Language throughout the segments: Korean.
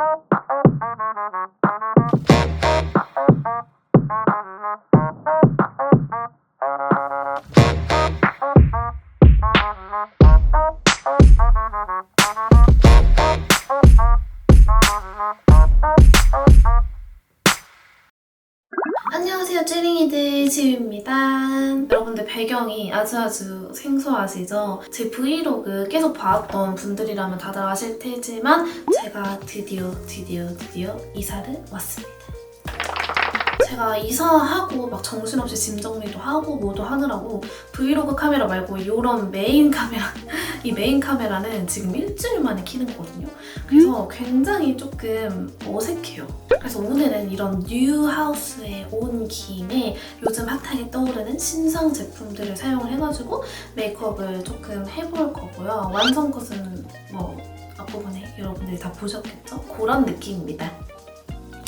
Thank you. 생소하시죠? 제 브이로그 계속 봐왔던 분들이라면 다들 아실 테지만 제가 드디어 드디어 드디어 이사를 왔습니다. 제가 이사하고 막 정신없이 짐 정리도 하고 뭐도 하느라고 브이로그 카메라 말고 이런 메인 카메라 이 메인 카메라는 지금 일주일 만에 키는 거거든요. 그래서 굉장히 조금 어색해요 그래서 오늘은 이런 뉴 하우스에 온 김에 요즘 핫하게 떠오르는 신상 제품들을 사용을 해가지고 메이크업을 조금 해볼 거고요. 완성 컷은 뭐 앞부분에 여러분들이 다 보셨겠죠? 그런 느낌입니다.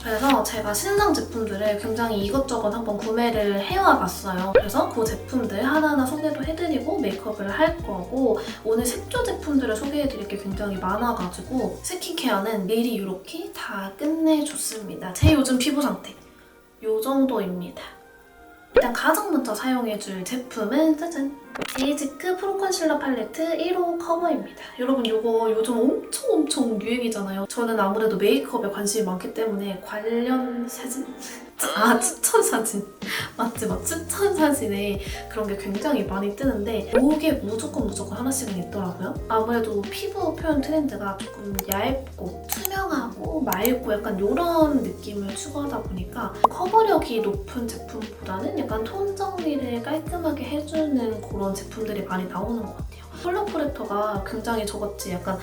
그래서 제가 신상 제품들을 굉장히 이것저것 한번 구매를 해와 봤어요. 그래서 그 제품들 하나하나 소개도 해드리고 메이크업을 할 거고 오늘 색조 제품들을 소개해드릴 게 굉장히 많아가지고 스킨케어는 미리 이렇게 다 끝내줬습니다. 제 요즘 피부 상태 이 정도입니다. 일단 가장 먼저 사용해줄 제품은 짜잔! 데이지크 프로 컨실러 팔레트 1호 커버입니다. 여러분 이거 요즘 엄청 엄청 유행이잖아요. 저는 아무래도 메이크업에 관심이 많기 때문에 관련 사진? 아 추천 사진 맞지 맞 추천 사진에 그런 게 굉장히 많이 뜨는데 이게 무조건 무조건 하나씩은 있더라고요. 아무래도 피부 표현 트렌드가 조금 얇고 투명하고 맑고 약간 이런 느낌을 추구하다 보니까 커버력이 높은 제품보다는 약간 톤 정리를 깔끔하게 해주는 그런 제품들이 많이 나오는 것 같아요. 컬러 코렉터가 굉장히 저같이 약간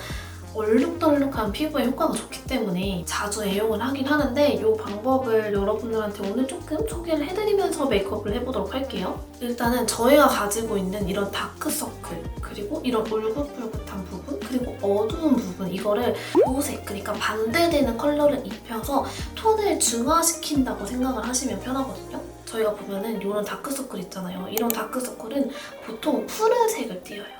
얼룩덜룩한 피부에 효과가 좋기 때문에 자주 애용을 하긴 하는데 이 방법을 여러분들한테 오늘 조금 소개를 해드리면서 메이크업을 해보도록 할게요. 일단은 저희가 가지고 있는 이런 다크서클 그리고 이런 울긋불긋한 부분 그리고 어두운 부분 이거를 보색 그러니까 반대되는 컬러를 입혀서 톤을 중화시킨다고 생각을 하시면 편하거든요. 저희가 보면은 이런 다크서클 있잖아요. 이런 다크서클은 보통 푸른색을 띄어요.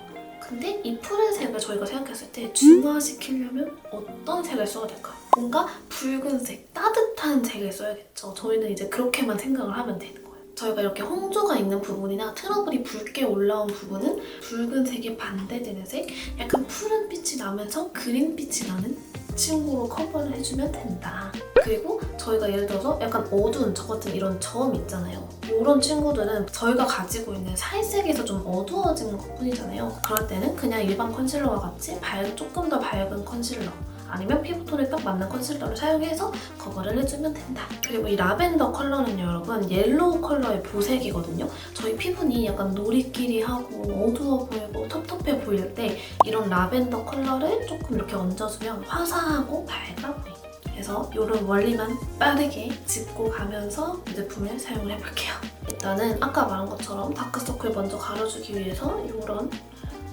근데 이 푸른색을 저희가 생각했을 때 중화시키려면 어떤 색을 써야 될까? 뭔가 붉은색, 따뜻한 색을 써야겠죠. 저희는 이제 그렇게만 생각을 하면 되는 거예요. 저희가 이렇게 홍조가 있는 부분이나 트러블이 붉게 올라온 부분은 붉은색에 반대되는 색, 약간 푸른빛이 나면서 그린빛이 나는 친구로 커버를 해주면 된다. 그리고 저희가 예를 들어서 약간 어두운 저 같은 이런 점 있잖아요. 이런 친구들은 저희가 가지고 있는 살색에서 좀 어두워진 것 뿐이잖아요. 그럴 때는 그냥 일반 컨실러와 같이 밝, 조금 더 밝은 컨실러 아니면 피부톤에 딱 맞는 컨실러를 사용해서 커버를 해주면 된다. 그리고 이 라벤더 컬러는요, 여러분 옐로우 컬러의 보색이거든요. 저희 피부니 약간 노리끼리하고 어두워 보이고 텁텁해 보일 때 이런 라벤더 컬러를 조금 이렇게 얹어주면 화사하고 밝아 보여요. 그래서 이런 원리만 빠르게 짚고 가면서 이 제품을 사용을 해볼게요. 일단은 아까 말한 것처럼 다크서클 먼저 가려주기 위해서 이런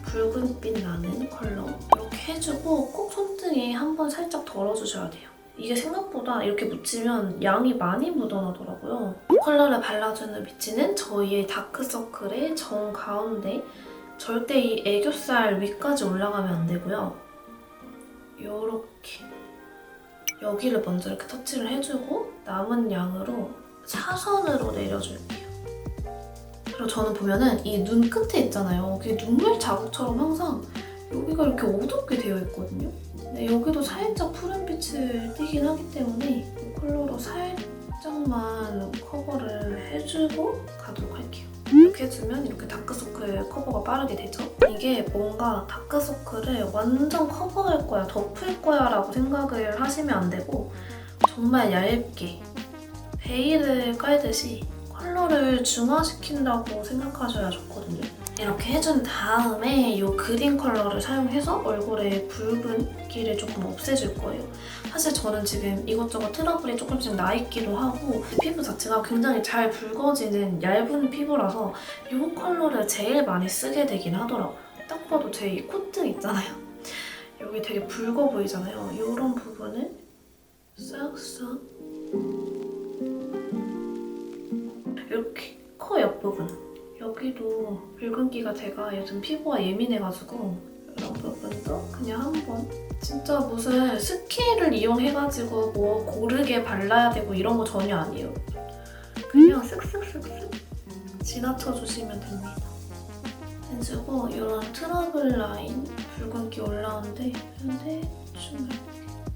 붉은빛 나는 컬러 해주고 꼭 손등에 한번 살짝 덜어주셔야 돼요. 이게 생각보다 이렇게 묻히면 양이 많이 묻어나더라고요. 컬러를 발라주는 위치는 저희의 다크서클의 정 가운데 절대 이 애교살 위까지 올라가면 안 되고요. 요렇게 여기를 먼저 이렇게 터치를 해주고 남은 양으로 사선으로 내려줄게요. 그리고 저는 보면은 이 눈 끝에 있잖아요. 그게 눈물 자국처럼 항상 여기가 이렇게 어둡게 되어 있거든요. 근데 여기도 살짝 푸른빛을 띠긴 하기 때문에 이 컬러로 살짝만 커버를 해주고 가도록 할게요. 이렇게 해주면 이렇게 다크서클 커버가 빠르게 되죠. 이게 뭔가 다크서클을 완전 커버할 거야, 덮을 거야 라고 생각을 하시면 안 되고 정말 얇게 베일을 깔듯이 컬러를 중화시킨다고 생각하셔야 좋거든요. 이렇게 해준 다음에 이 그린 컬러를 사용해서 얼굴에 붉은기를 조금 없애줄 거예요. 사실 저는 지금 이것저것 트러블이 조금씩 나 있기도 하고 피부 자체가 굉장히 잘 붉어지는 얇은 피부라서 이 컬러를 제일 많이 쓰게 되긴 하더라고요. 딱 봐도 제 이 콧등 있잖아요. 여기 되게 붉어 보이잖아요. 이런 부분을 싹싹 이렇게 코 옆부분 여기도 붉은기가 제가 요즘 피부가 예민해가지고 부분도 그냥 한번 진짜 무슨 스킬을 이용해가지고 뭐 고르게 발라야 되고 이런 거 전혀 아니에요. 그냥 쓱쓱쓱쓱 지나쳐 주시면 됩니다. 해주고 이런 트러블 라인 붉은기 올라오는데 현대 춤을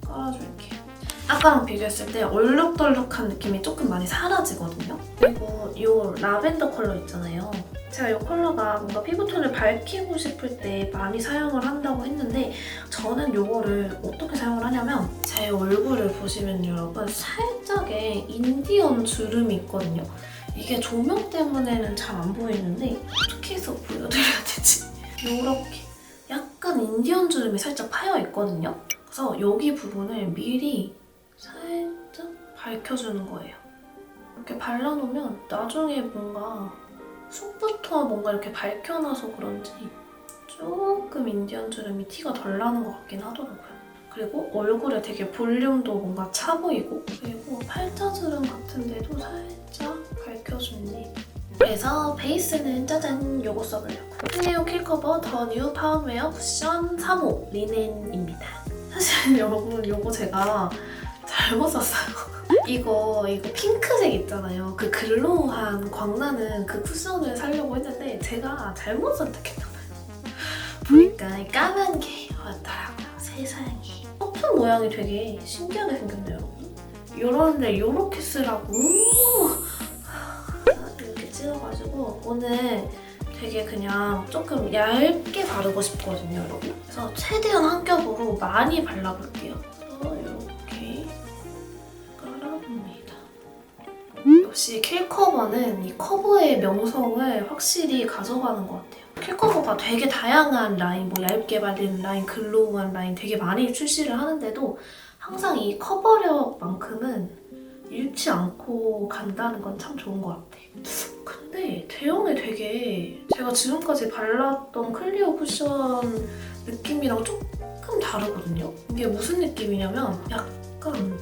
깔아줄게요. 아까랑 비교했을 때 얼룩덜룩한 느낌이 조금 많이 사라지거든요. 그리고 이 라벤더 컬러 있잖아요. 제가 이 컬러가 뭔가 피부톤을 밝히고 싶을 때 많이 사용을 한다고 했는데 저는 이거를 어떻게 사용을 하냐면 제 얼굴을 보시면 여러분 살짝의 인디언 주름이 있거든요. 이게 조명 때문에는 잘 안 보이는데 어떻게 해서 보여드려야 되지? 이렇게 약간 인디언 주름이 살짝 파여 있거든요. 그래서 여기 부분을 미리 살짝 밝혀주는 거예요. 이렇게 발라놓으면 나중에 뭔가 속부터 뭔가 이렇게 밝혀놔서 그런지 조금 인디언 주름이 티가 덜 나는 것 같긴 하더라고요. 그리고 얼굴에 되게 볼륨도 뭔가 차 보이고 그리고 팔자주름 같은 데도 살짝 밝혀줍니다. 그래서 베이스는 짜잔 요거 써보려고 클리오 킬커버 더 뉴 파운웨어 쿠션 3호 리넨입니다. 사실 여러분 요거 제가 잘못 샀어요. 이거 이거 핑크색 있잖아요. 그 글로우한 광나는 그 쿠션을 사려고 했는데 제가 잘못 선택했나 봐요. 보니까 이 까만 게 왔더라고요. 세상에. 커튼 모양이 되게 신기하게 생겼네요. 요런데 요렇게 쓰라고 이렇게 찍어가지고 오늘 되게 그냥 조금 얇게 바르고 싶거든요, 여러분. 그래서 최대한 한 겹으로 많이 발라볼게요. 역시 킬커버는 이 커버의 명성을 확실히 가져가는 것 같아요. 킬커버가 되게 다양한 라인, 뭐 얇게 발리는 라인, 글로우한 라인 되게 많이 출시를 하는데도 항상 이 커버력만큼은 잃지 않고 간다는 건 참 좋은 것 같아. 근데 대형이 되게 제가 지금까지 발랐던 클리오 쿠션 느낌이랑 조금 다르거든요. 이게 무슨 느낌이냐면 약간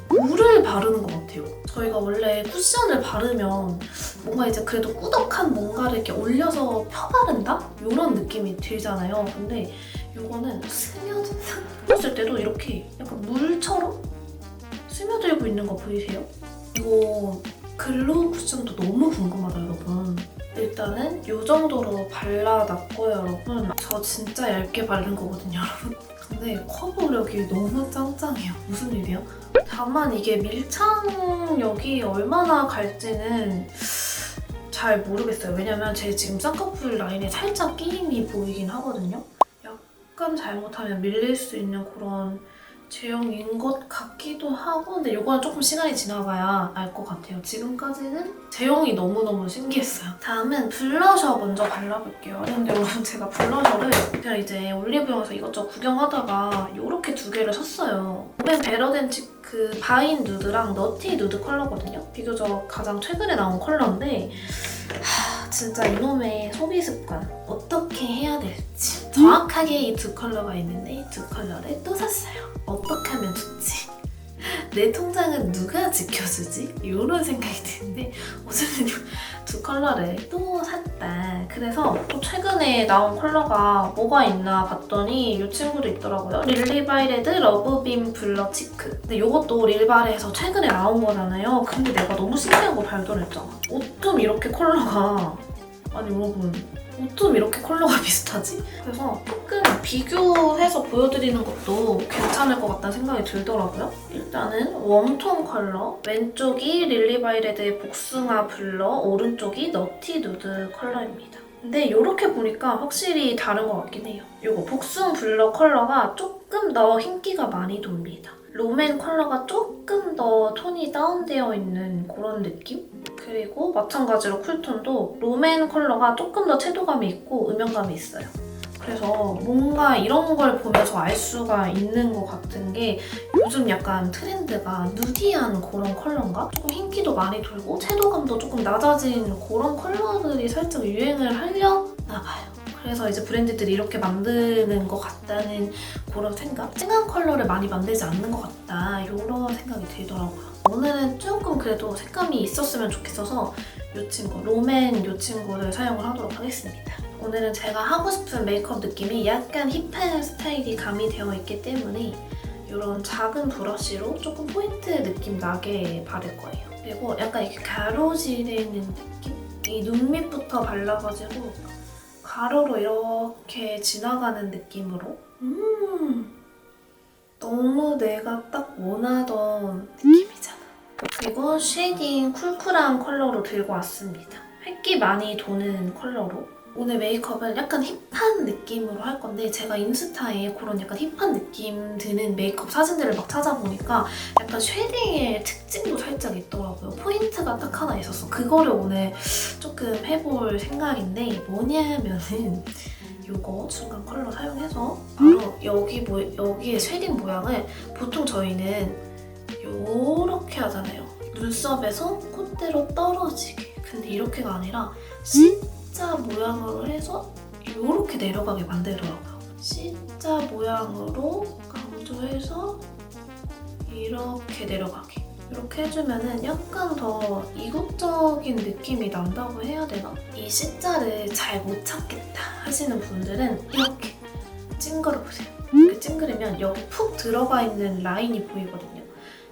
물을 바르는 것 같아요. 저희가 원래 쿠션을 바르면 뭔가 이제 그래도 꾸덕한 뭔가를 이렇게 올려서 펴바른다? 이런 느낌이 들잖아요. 근데 이거는 스며든 상태였을 때도 이렇게 약간 물처럼 스며들고 있는 거 보이세요? 이거 글로우 쿠션도 너무 궁금하다 여러분. 일단은 이 정도로 발라놨고요 여러분. 저 진짜 얇게 바른 거거든요 여러분. 근데 커버력이 너무 짱짱해요. 무슨 일이야? 다만 이게 밀착력이 얼마나 갈지는 잘 모르겠어요. 왜냐면 제 지금 쌍꺼풀 라인에 살짝 끼임이 보이긴 하거든요. 약간 잘못하면 밀릴 수 있는 그런 제형인 것 같기도 하고 근데 이거는 조금 시간이 지나봐야 알 것 같아요. 지금까지는 제형이 너무너무 신기했어요. 다음은 블러셔 먼저 발라볼게요. 근데 여러분 제가 블러셔를 그냥 이제 올리브영에서 이것저것 구경하다가 이렇게 두 개를 샀어요. 맨 베러덴치 그 바인 누드랑 너티 누드 컬러거든요. 비교적 가장 최근에 나온 컬러인데 하, 진짜 이놈의 소비 습관 어떻게 해야 될지 정확하게 이 두 컬러가 있는데 이 두 컬러를 또 샀어요. 어떻게 하면 좋지? 내 통장은 누가 지켜주지? 이런 생각이 드는데 어쨌든 두 컬러를 또 샀다. 그래서 또 최근에 나온 컬러가 뭐가 있나 봤더니 이 친구도 있더라고요. 릴리바이레드 러브빔 블러 치크. 근데 이것도 릴바레에서 최근에 나온 거잖아요. 근데 내가 너무 신기한 거 발견했잖아. 어쩜 이렇게 컬러가 아니 여러분 어쩜 이렇게 컬러가 비슷하지? 그래서 조금 비교해서 보여드리는 것도 괜찮을 것 같다는 생각이 들더라고요. 일단은 웜톤 컬러, 왼쪽이 릴리바이레드의 복숭아 블러, 오른쪽이 너티 누드 컬러입니다. 근데 이렇게 보니까 확실히 다른 것 같긴 해요. 이거 복숭 블러 컬러가 조금 더 흰기가 많이 돕니다. 롬앤 컬러가 조금 더 톤이 다운되어 있는 그런 느낌? 그리고 마찬가지로 쿨톤도 롬앤 컬러가 조금 더 채도감이 있고 음영감이 있어요. 그래서 뭔가 이런 걸 보면서 알 수가 있는 것 같은 게 요즘 약간 트렌드가 누디한 그런 컬러인가? 조금 흰기도 많이 돌고 채도감도 조금 낮아진 그런 컬러들이 살짝 유행을 하려나 봐요. 그래서 이제 브랜드들이 이렇게 만드는 것 같다는 그런 생각? 진한 컬러를 많이 만들지 않는 것 같다 이런 생각이 들더라고요. 오늘은 조금 그래도 색감이 있었으면 좋겠어서 이 친구, 롬앤 이 친구를 사용을 하도록 하겠습니다. 오늘은 제가 하고 싶은 메이크업 느낌이 약간 힙한 스타일이 가미되어 있기 때문에 이런 작은 브러쉬로 조금 포인트 느낌 나게 바를 거예요. 그리고 약간 이렇게 가로지르는 느낌? 이 눈 밑부터 발라가지고 가로로 이렇게 지나가는 느낌으로 음 너무 내가 딱 원하던 느낌이잖아. 그리고 쉐이딩 쿨쿨한 컬러로 들고 왔습니다. 획기 많이 도는 컬러로 오늘 메이크업은 약간 힙한 느낌으로 할 건데 제가 인스타에 그런 약간 힙한 느낌 드는 메이크업 사진들을 막 찾아보니까 약간 쉐딩의 특징도 살짝 있더라고요. 포인트가 딱 하나 있었어. 그거를 오늘 조금 해볼 생각인데 뭐냐면은 이거 중간 컬러 사용해서 바로 여기 모, 여기에 쉐딩 모양을 보통 저희는 요렇게 하잖아요. 눈썹에서 콧대로 떨어지게. 근데 이렇게가 아니라 C자 모양으로 해서 이렇게 내려가게 만들더라고요. C자 모양으로 강조해서 이렇게 내려가게. 이렇게 해주면은 약간 더 이국적인 느낌이 난다고 해야 되나? 이 C자를 잘 못 찾겠다 하시는 분들은 이렇게 찡그려 보세요. 이렇게 찡그리면 여기 푹 들어가 있는 라인이 보이거든요.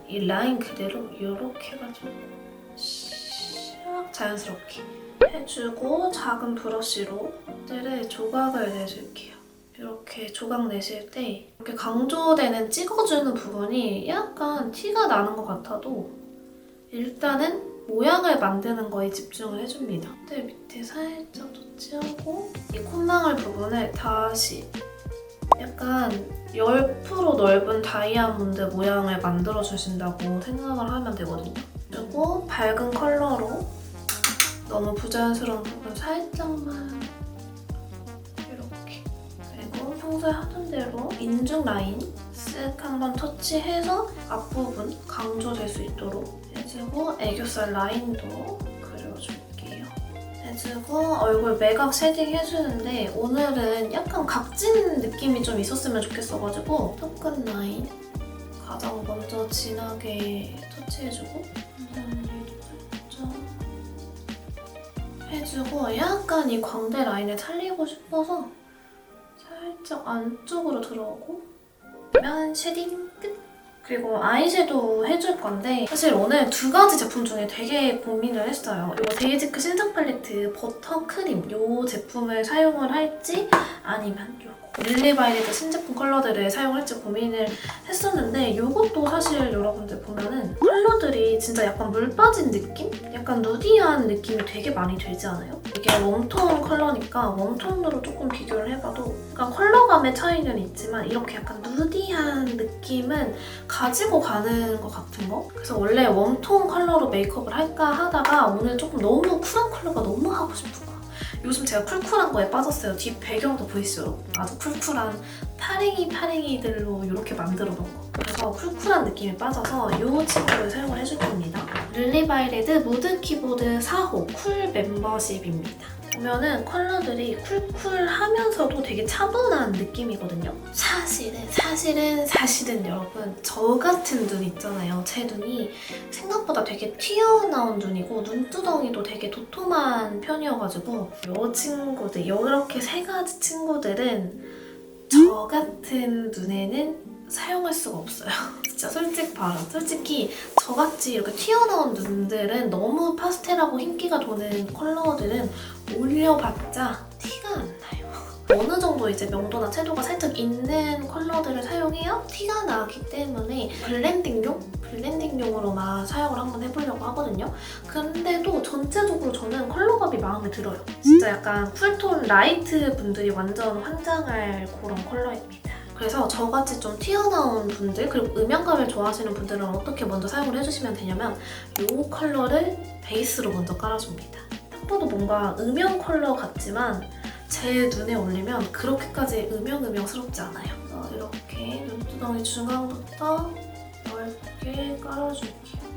이 라인 그대로 이렇게 해가지고 샥 자연스럽게 해주고 작은 브러쉬로 콧대를 조각을 내줄게요. 이렇게 조각 내실 때 이렇게 강조되는 찍어주는 부분이 약간 티가 나는 것 같아도 일단은 모양을 만드는 거에 집중을 해줍니다. 콧대 밑에 살짝 터치하고 이 콧망울 부분을 다시 약간 10% 넓은 다이아몬드 모양을 만들어 주신다고 생각을 하면 되거든요. 그리고 밝은 컬러로 너무 부자연스러운 부분 살짝만 이렇게 그리고 평소에 하던 대로 인중 라인 쓱 한번 터치해서 앞부분 강조될 수 있도록 해주고 애교살 라인도. 해주고 얼굴 매각 쉐딩 해주는데 오늘은 약간 각진 느낌이 좀 있었으면 좋겠어가지고 턱끝 라인 가장 먼저 진하게 터치해주고 해주고 약간 이 광대 라인을 살리고 싶어서 살짝 안쪽으로 들어오고 면 쉐딩 끝! 그리고 아이섀도우 해줄 건데 사실 오늘 두 가지 제품 중에 되게 고민을 했어요. 이거 데이지크 신상 팔레트 버터 크림 이 제품을 사용을 할지 아니면 이거 릴리 바이레드 신제품 컬러들을 사용할지 고민을 했었는데 이것도 사실 여러분들 보면은 컬러들이 진짜 약간 물 빠진 느낌? 약간 누디한 느낌이 되게 많이 들지 않아요? 이게 웜톤 컬러니까 웜톤으로 조금 비교를 해봐도 약간 컬러감의 차이는 있지만 이렇게 약간 누디한 느낌은 가지고 가는 것 같은 거? 그래서 원래 웜톤 컬러로 메이크업을 할까 하다가 오늘 조금 너무 쿨한 컬러가 너무 하고 싶은. 요즘 제가 쿨쿨한 거에 빠졌어요. 뒤 배경도 보이시죠? 아주 쿨쿨한 파랭이 파랭이들로 이렇게 만들어 놓은 거. 그래서 쿨쿨한 느낌에 빠져서 이 친구를 사용을 해줄 겁니다. 릴리바이레드 무드 키보드 4호 쿨 멤버십입니다. 보면은 컬러들이 쿨쿨하면서도 되게 차분한 느낌이거든요. 사실은 사실은 사실은 여러분 저 같은 눈 있잖아요. 제 눈이 생각보다 되게 튀어나온 눈이고 눈두덩이도 되게 도톰한 편이어가지고 이 친구들 이렇게 세 가지 친구들은 저 같은 눈에는 사용할 수가 없어요. 진짜 솔직 발언. 솔직히 저같이 이렇게 튀어나온 눈들은 너무 파스텔하고 흰기가 도는 컬러들은 올려봤자 티가 안 나요. 어느 정도 이제 명도나 채도가 살짝 있는 컬러들을 사용해야 티가 나기 때문에 블렌딩용? 블렌딩용으로만 사용을 한번 해보려고 하거든요. 근데도 전체적으로 저는 컬러감이 마음에 들어요. 진짜 약간 쿨톤 라이트 분들이 완전 환장할 그런 컬러입니다. 그래서 저같이 좀 튀어나온 분들 그리고 음영감을 좋아하시는 분들은 어떻게 먼저 사용을 해주시면 되냐면 이 컬러를 베이스로 먼저 깔아줍니다. 딱 봐도 뭔가 음영 컬러 같지만 제 눈에 올리면 그렇게까지 음영음영스럽지 않아요. 이렇게 눈두덩이 중앙부터 넓게 깔아줄게요.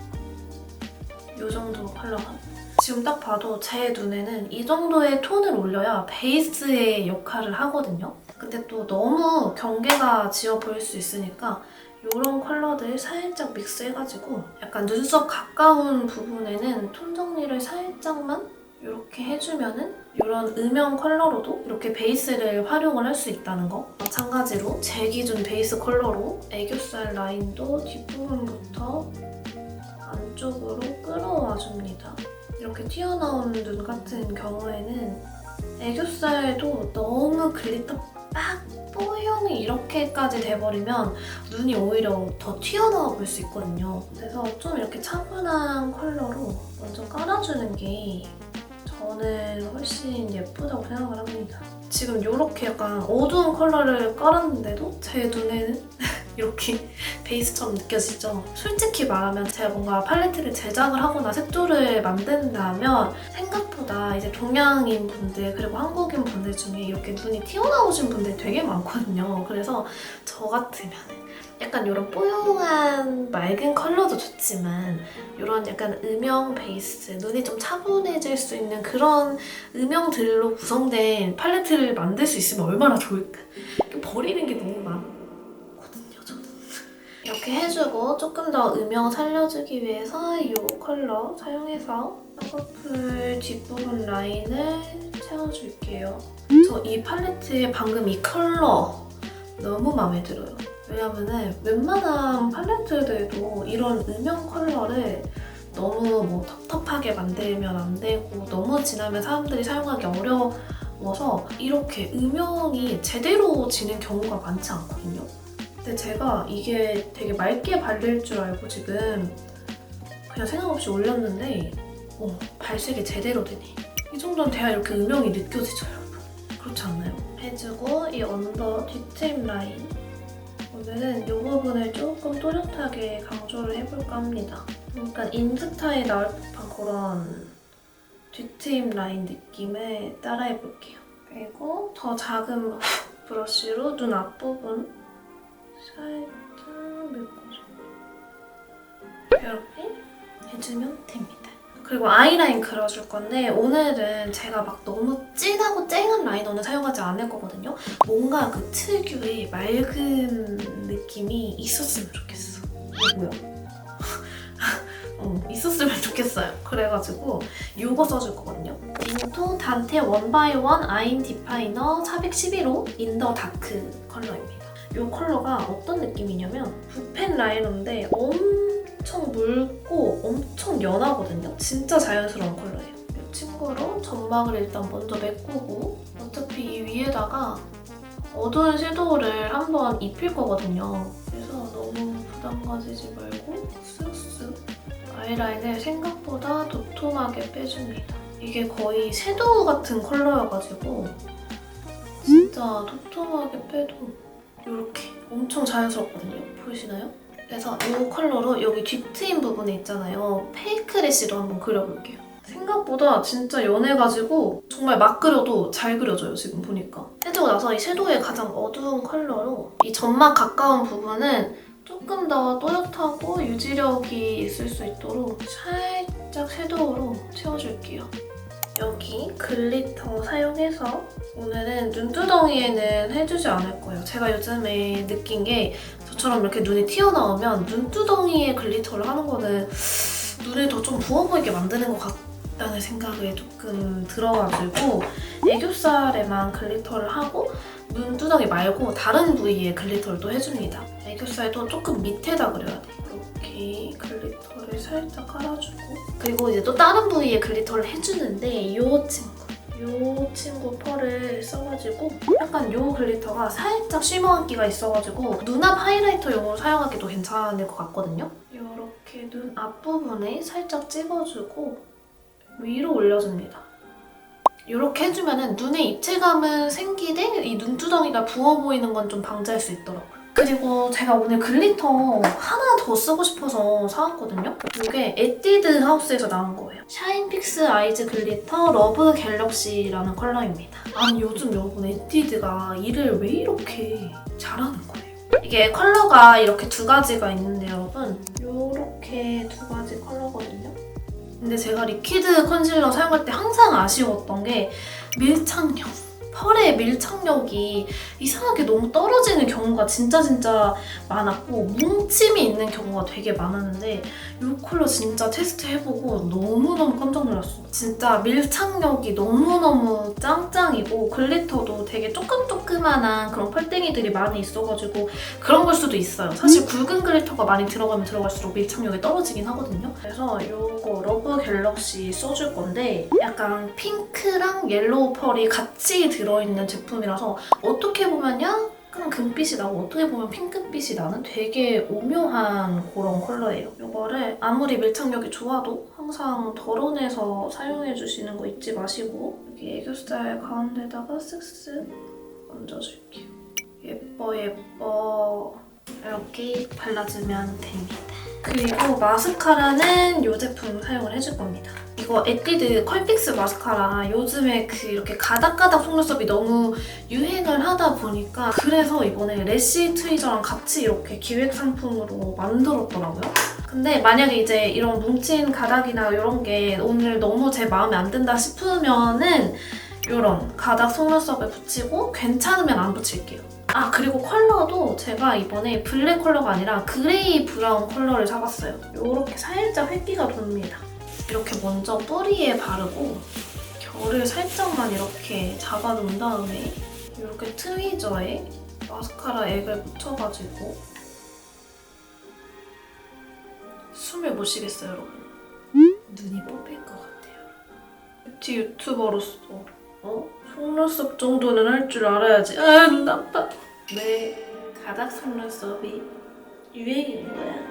이 정도 컬러감. 지금 딱 봐도 제 눈에는 이 정도의 톤을 올려야 베이스의 역할을 하거든요. 근데 또 너무 경계가 지어 보일 수 있으니까 이런 컬러들 살짝 믹스해가지고 약간 눈썹 가까운 부분에는 톤 정리를 살짝만 이렇게 해주면은 이런 음영 컬러로도 이렇게 베이스를 활용을 할 수 있다는 거 마찬가지로 제 기준 베이스 컬러로 애교살 라인도 뒷부분부터 안쪽으로 끌어와 줍니다. 이렇게 튀어나온 눈 같은 경우에는 애교살도 너무 글리터 빡 뽀용이 이렇게까지 돼버리면 눈이 오히려 더 튀어나와 볼 수 있거든요. 그래서 좀 이렇게 차분한 컬러로 먼저 깔아주는 게 저는 훨씬 예쁘다고 생각을 합니다. 지금 이렇게 약간 어두운 컬러를 깔았는데도 제 눈에는 이렇게 베이스처럼 느껴지죠? 솔직히 말하면 제가 뭔가 팔레트를 제작을 하거나 색조를 만든다면 생각보다 이제 동양인 분들 그리고 한국인 분들 중에 이렇게 눈이 튀어나오신 분들이 되게 많거든요. 그래서 저 같으면 약간 이런 뽀용한 맑은 컬러도 좋지만 이런 약간 음영 베이스, 눈이 좀 차분해질 수 있는 그런 음영들로 구성된 팔레트를 만들 수 있으면 얼마나 좋을까. 버리는 게 너무 저는. 이렇게 해주고 조금 더 음영 살려주기 위해서 이 컬러 사용해서 쌍꺼풀 뒷부분 라인을 채워줄게요. 저 이 팔레트의 방금 이 컬러 너무 마음에 들어요. 왜냐면은 웬만한 팔레트들도 이런 음영 컬러를 너무 뭐 텁텁하게 만들면 안 되고 너무 진하면 사람들이 사용하기 어려워서 이렇게 음영이 제대로 지는 경우가 많지 않거든요. 근데 제가 이게 되게 맑게 발릴 줄 알고 지금 그냥 생각 없이 올렸는데 어, 발색이 제대로 되네. 이 정도는 돼야 이렇게 음영이 느껴지죠, 여러분. 그렇지 않나요? 해주고 이 언더 뒷트임 라인 오늘은 이 부분을 조금 또렷하게 강조를 해볼까 합니다. 약간 인스타에 나올 법한 그런 뒷트임 라인 느낌을 따라해볼게요. 그리고 더 작은 브러쉬로 눈 앞부분 살짝 메꿔줘. 이렇게 해주면 됩니다. 그리고 아이라인 그려줄 건데 오늘은 제가 막 너무 진하고 쨍한 라이너는 사용하지 않을 거거든요. 뭔가 그 특유의 맑은 느낌이 있었으면 좋겠어. 뭐야? 어, 있었으면 좋겠어요. 그래가지고 이거 써줄 거거든요. 인토 단테 원바이원 아인 디파이너 411호 인더 다크 컬러입니다. 이 컬러가 어떤 느낌이냐면 붓펜 라이너인데 엄청 묽고 엄청 연하거든요. 진짜 자연스러운 컬러예요. 이 친구로 점막을 일단 먼저 메꾸고 어차피 이 위에다가 어두운 섀도우를 한번 입힐 거거든요. 그래서 너무 부담 가지지 말고 쓱쓱 아이라인을 생각보다 도톰하게 빼줍니다. 이게 거의 섀도우 같은 컬러여가지고 진짜 도톰하게 빼도 이렇게 엄청 자연스럽거든요. 보이시나요? 그래서 이 컬러로 여기 뒷트임 부분에 있잖아요. 페이크 래쉬로 한번 그려볼게요. 생각보다 진짜 연해가지고 정말 막 그려도 잘 그려져요, 지금 보니까. 해주고 나서 이 섀도우의 가장 어두운 컬러로 이 점막 가까운 부분은 조금 더 또렷하고 유지력이 있을 수 있도록 살짝 섀도우로 채워줄게요. 여기 글리터 사용해서 오늘은 눈두덩이에는 해주지 않을 거예요. 제가 요즘에 느낀 게 저처럼 이렇게 눈이 튀어나오면 눈두덩이에 글리터를 하는 거는 눈을 더 좀 부어 보이게 만드는 것 같다는 생각이 조금 들어가지고 애교살에만 글리터를 하고 눈두덩이 말고 다른 부위에 글리터를 또 해줍니다. 애교살도 조금 밑에다 그려야 돼요. 이렇게 글리터 를 살짝 깔아주고 그리고 이제 또 다른 부위에 글리터를 해주는데 이 친구 이 친구 펄을 써가지고 약간 이 글리터가 살짝 쉬머한기가 있어가지고 눈앞 하이라이터용으로 사용하기도 괜찮을 것 같거든요. 이렇게 눈 앞부분에 살짝 찍어주고 위로 올려줍니다. 이렇게 해주면 눈에 입체감은 생기되 이 눈두덩이가 부어 보이는 건 좀 방지할 수 있더라고요. 그리고 제가 오늘 글리터 하나 더 쓰고 싶어서 사왔거든요. 이게 에뛰드 하우스에서 나온 거예요. 샤인픽스 아이즈 글리터 러브 갤럭시라는 컬러입니다. 아니 요즘 여러분 에뛰드가 일을 왜 이렇게 잘하는 거예요? 이게 컬러가 이렇게 두 가지가 있는데 여러분 이렇게 두 가지 컬러거든요. 근데 제가 리퀴드 컨실러 사용할 때 항상 아쉬웠던 게 밀착력. 펄의 밀착력이 이상하게 너무 떨어지는 경우가 진짜 진짜 많았고 뭉침이 있는 경우가 되게 많았는데 이 컬러 진짜 테스트 해보고 너무너무 깜짝 놀랐어. 진짜 밀착력이 너무너무 짱짱이고 글리터도 되게 조금조그만한 그런 펄땡이들이 많이 있어가지고 그런 걸 수도 있어요. 사실 굵은 글리터가 많이 들어가면 들어갈수록 밀착력이 떨어지긴 하거든요. 그래서 이거 러브 갤럭시 써줄 건데 약간 핑크랑 옐로우 펄이 같이 들어 있는 제품이라서 어떻게 보면 약간 금빛이 나고 어떻게 보면 핑크빛이 나는 되게 오묘한 그런 컬러예요. 이거를 아무리 밀착력이 좋아도 항상 덜어내서 사용해주시는 거 잊지 마시고 여기 애교살 가운데다가 쓱쓱 얹어줄게요. 예뻐 예뻐 이렇게 발라주면 됩니다. 그리고 마스카라는 이 제품 사용을 해줄 겁니다. 이거 에뛰드 컬픽스 마스카라 요즘에 그 이렇게 가닥가닥 속눈썹이 너무 유행을 하다 보니까 그래서 이번에 래쉬 트위저랑 같이 이렇게 기획 상품으로 만들었더라고요. 근데 만약에 이제 이런 뭉친 가닥이나 이런 게 오늘 너무 제 마음에 안 든다 싶으면은 이런 가닥 속눈썹에 붙이고 괜찮으면 안 붙일게요. 아 그리고 컬러도 제가 이번에 블랙 컬러가 아니라 그레이 브라운 컬러를 사봤어요. 이렇게 살짝 획기가 돕니다. 이렇게 먼저 뿌리에 바르고 결을 살짝만 이렇게 잡아놓은 다음에 이렇게 트위저에 마스카라 액을 묻혀가지고 숨을 못 쉬겠어요 여러분. 눈이 뽑힐 것 같아요. 뷰티 유튜버로서 어? 속눈썹 정도는 할 줄 알아야지. 아, 눈 아파. 네, 가닥 속눈썹이 유행인 거야.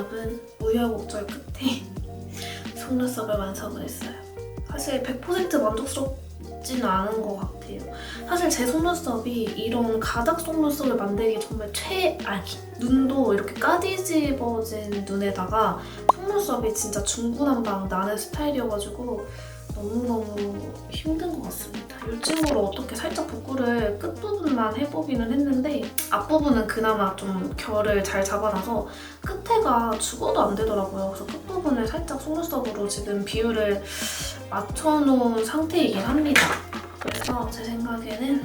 여러분, 우여곡절 끝에 속눈썹을 완성을 했어요. 사실 100% 만족스럽지는 않은 것 같아요. 사실 제 속눈썹이 이런 가닥 속눈썹을 만들기 정말 최악이. 눈도 이렇게 까디집어진 눈에다가 속눈썹이 진짜 중구난방 나는 스타일이어가지고 너무너무 힘든 것 같습니다. 요즘으로 어떻게 살짝 붓구를 끝부분만 해보기는 했는데 앞부분은 그나마 좀 결을 잘 잡아놔서 끝에가 죽어도 안 되더라고요. 그래서 끝부분을 살짝 속눈썹으로 지금 비율을 맞춰놓은 상태이긴 합니다. 그래서 제 생각에는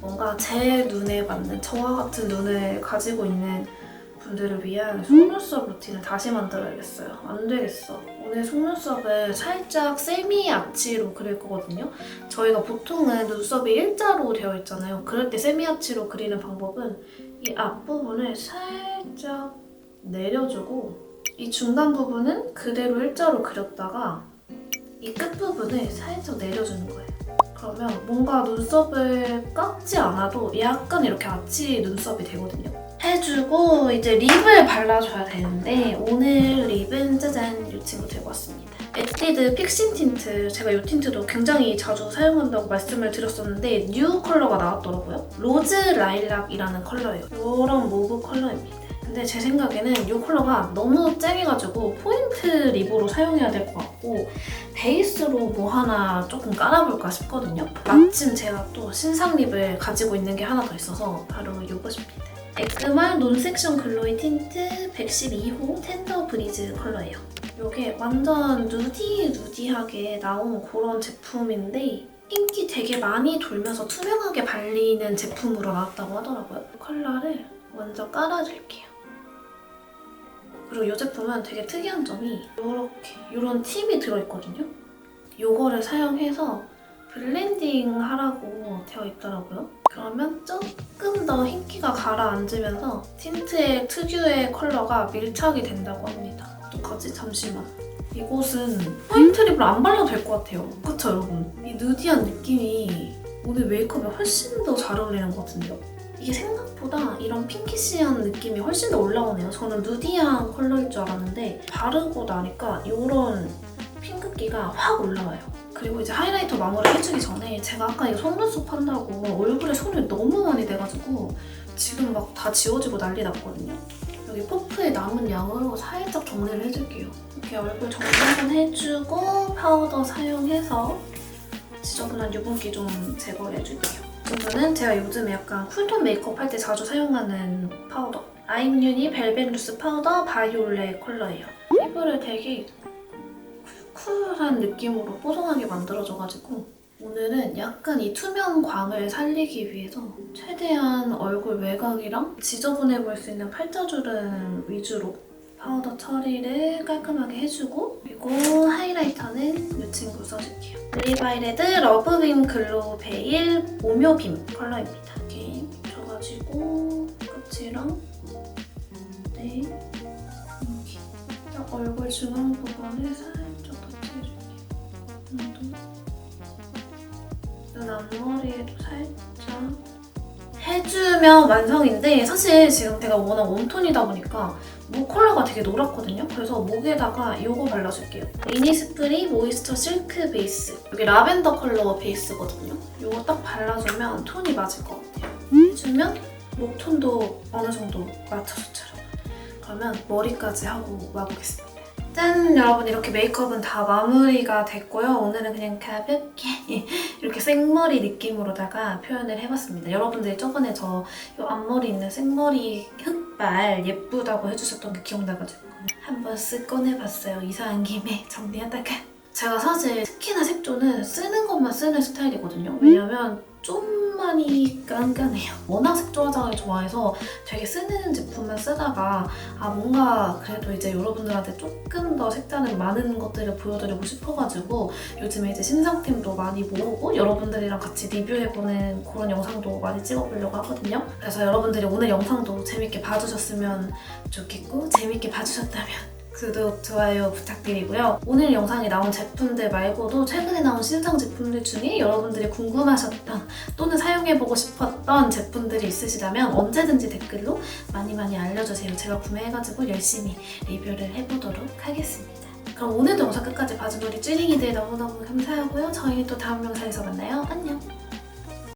뭔가 제 눈에 맞는 저와 같은 눈을 가지고 있는 분들을 위한 속눈썹 루틴을 다시 만들어야겠어요. 안 되겠어. 오늘 속눈썹을 살짝 세미 아치로 그릴 거거든요. 저희가 보통은 눈썹이 일자로 되어 있잖아요. 그럴 때 세미 아치로 그리는 방법은 이 앞부분을 살짝 내려주고 이 중간 부분은 그대로 일자로 그렸다가 이 끝부분을 살짝 내려주는 거예요. 그러면 뭔가 눈썹을 깎지 않아도 약간 이렇게 아치 눈썹이 되거든요. 해주고 이제 립을 발라줘야 되는데 오늘 립은 짜잔 이 친구 들고 왔습니다. 에뛰드 픽싱 틴트 제가 이 틴트도 굉장히 자주 사용한다고 말씀을 드렸었는데 뉴 컬러가 나왔더라고요. 로즈 라일락이라는 컬러예요. 이런 모브 컬러입니다. 근데 제 생각에는 이 컬러가 너무 쨍해가지고 포인트 립으로 사용해야 될 것 같고 베이스로 뭐 하나 조금 깔아볼까 싶거든요. 마침 제가 또 신상 립을 가지고 있는 게 하나 더 있어서 바로 이것입니다. 에크말 논섹션 글로이 틴트 112호 텐더 브리즈 컬러예요. 이게 완전 누디 누디하게 나온 그런 제품인데 인기 되게 많이 돌면서 투명하게 발리는 제품으로 나왔다고 하더라고요. 컬러를 먼저 깔아줄게요. 그리고 이 제품은 되게 특이한 점이 이렇게 이런 팁이 들어있거든요. 이거를 사용해서 블렌딩 하라고 되어 있더라고요. 그러면 조금 더 흰기가 가라앉으면서 틴트의 특유의 컬러가 밀착이 된다고 합니다. 어떡하지? 잠시만. 이곳은 포인트 립을 안 발라도 될 것 같아요. 그쵸 여러분? 이 누디한 느낌이 오늘 메이크업에 훨씬 더 잘 어울리는 것 같은데요? 이게 생각보다 이런 핑키시한 느낌이 훨씬 더 올라오네요. 저는 누디한 컬러일 줄 알았는데 바르고 나니까 이런 핑크기가 확 올라와요. 그리고 이제 하이라이터 마무리 해주기 전에 제가 아까 이거 속눈썹 한다고 얼굴에 손이 너무 많이 돼가지고 지금 막 다 지워지고 난리 났거든요. 여기 퍼프에 남은 양으로 살짝 정리를 해줄게요. 이렇게 얼굴 정리 한번 해주고 파우더 사용해서 지저분한 유분기 좀 제거해줄게요. 이거는 제가 요즘에 약간 쿨톤 메이크업 할 때 자주 사용하는 파우더 아임유니 벨벳 루스 파우더 바이올렛 컬러예요. 이 피부를 되게 쿨쿨한 느낌으로 뽀송하게 만들어줘가지고 오늘은 약간 이 투명광을 살리기 위해서 최대한 얼굴 외곽이랑 지저분해 보일 수 있는 팔자주름 위주로 파우더 처리를 깔끔하게 해주고 그리고 하이라이터는 이 친구 써줄게요. 리바이레드 러브빔 글로우 베일 오묘빔 컬러입니다. 이렇게 묻혀가지고 끝이랑 네 이렇게 딱 얼굴 중앙 부분을 살 앞머리에도 살짝 해주면 완성인데 사실 지금 제가 워낙 웜톤이다 보니까 목 컬러가 되게 노랗거든요. 그래서 목에다가 이거 발라줄게요. 이니스프리 모이스처 실크 베이스. 여기 라벤더 컬러 베이스거든요. 이거 딱 발라주면 톤이 맞을 것 같아요. 해주면 목 톤도 어느 정도 맞춰줬죠. 그러면 머리까지 하고 와보겠습니다. 짠! 여러분 이렇게 메이크업은 다 마무리가 됐고요. 오늘은 그냥 가볍게 이렇게 생머리 느낌으로다가 표현을 해봤습니다. 여러분들이 저번에 저 이 앞머리 있는 생머리 흑발 예쁘다고 해주셨던 게 기억나가지고 한번 쓱 꺼내봤어요. 이사한 김에 정리하다가 제가 사실 특히나 색조는 쓰는 것만 쓰는 스타일이거든요. 왜냐면 좀 많이 깐깐해요. 워낙 색조 화장을 좋아해서 되게 쓰는 제품만 쓰다가 아 뭔가 그래도 이제 여러분들한테 조금 더 색다른 많은 것들을 보여드리고 싶어가지고 요즘에 이제 신상템도 많이 모으고 여러분들이랑 같이 리뷰해보는 그런 영상도 많이 찍어보려고 하거든요. 그래서 여러분들이 오늘 영상도 재밌게 봐주셨으면 좋겠고 재밌게 봐주셨다면 구독, 좋아요 부탁드리고요. 오늘 영상에 나온 제품들 말고도 최근에 나온 신상 제품들 중에 여러분들이 궁금하셨던 또는 사용해보고 싶었던 제품들이 있으시다면 언제든지 댓글로 많이 많이 알려주세요. 제가 구매해가지고 열심히 리뷰를 해보도록 하겠습니다. 그럼 오늘도 영상 끝까지 봐준 우리 쭈링이들 너무너무 감사하고요. 저희는 또 다음 영상에서 만나요. 안녕!